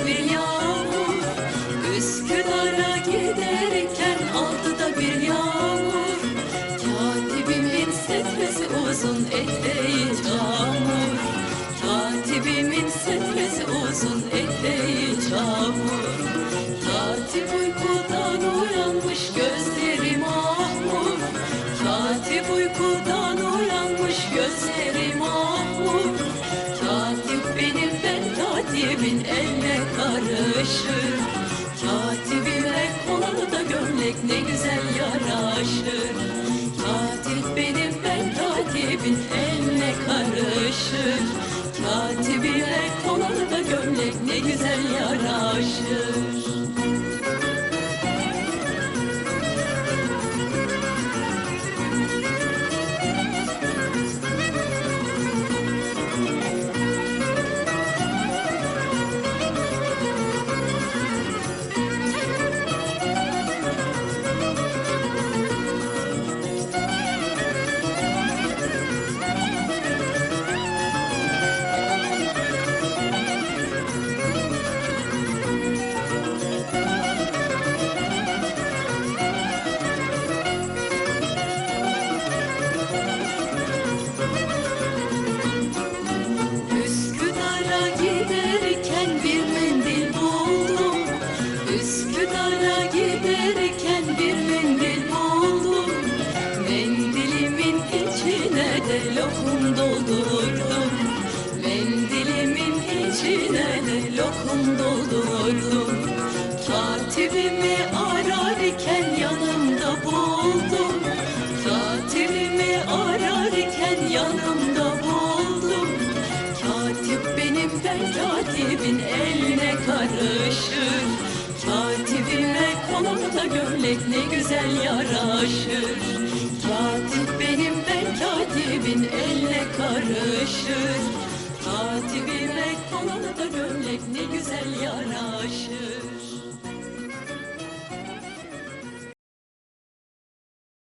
da bir yağmur Üsküdar'a giderken aldı bir yağmur. Katibimin setresi uzun eteği çamur. Katibimin setresi uzun eteği çamur. Katip uykudan uyanmış gözleri eline karışır. Katibime kolalı da gömlek ne güzel yaraşır. Katip benim ben katibin giderken bir mendil buldum. Üsküdar'a giderken bir mendil buldum. Mendilimin içine de lokum doldurdum. Mendilimin içine de lokum doldurdum. Katibimi ararken ben katibin eline karışır. Katibime kolalı da gömlek ne güzel yaraşır. Katip benim ben katibin eline karışır. Katibime kolalı da gömlek ne güzel yaraşır